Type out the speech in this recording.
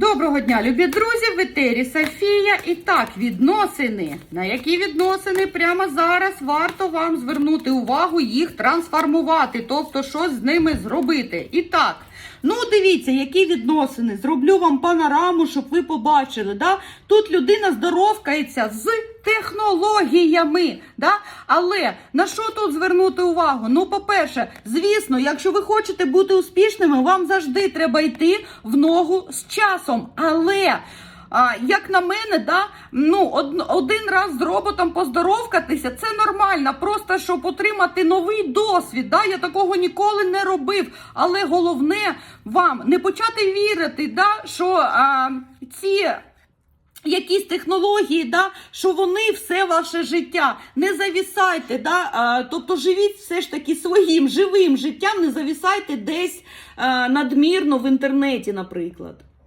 Доброго дня, любі друзі! В етері Софія. І так, відносини. На які відносини прямо зараз варто вам звернути увагу їх трансформувати, тобто щось з ними зробити. І так, ну дивіться, які відносини. Зроблю вам панораму, щоб ви побачили. Да? Тут людина здоровкається з технологіями. Да? Але на що тут звернути увагу? Ну, по-перше, звісно, якщо ви хочете бути успішними, вам завжди треба йти в ногу з часом. Але. А, як на мене, да, ну, од, один раз з роботом поздоровкатися, це нормально. Просто щоб отримати новий досвід. Да, я такого ніколи не робив. Але головне вам не почати вірити, да, що а, ці якісь технології, да, що вони все ваше життя. Не завісайте, да, а, тобто живіть все ж таки своїм живим життям, не завісайте десь а, надмірно в інтернеті, наприклад.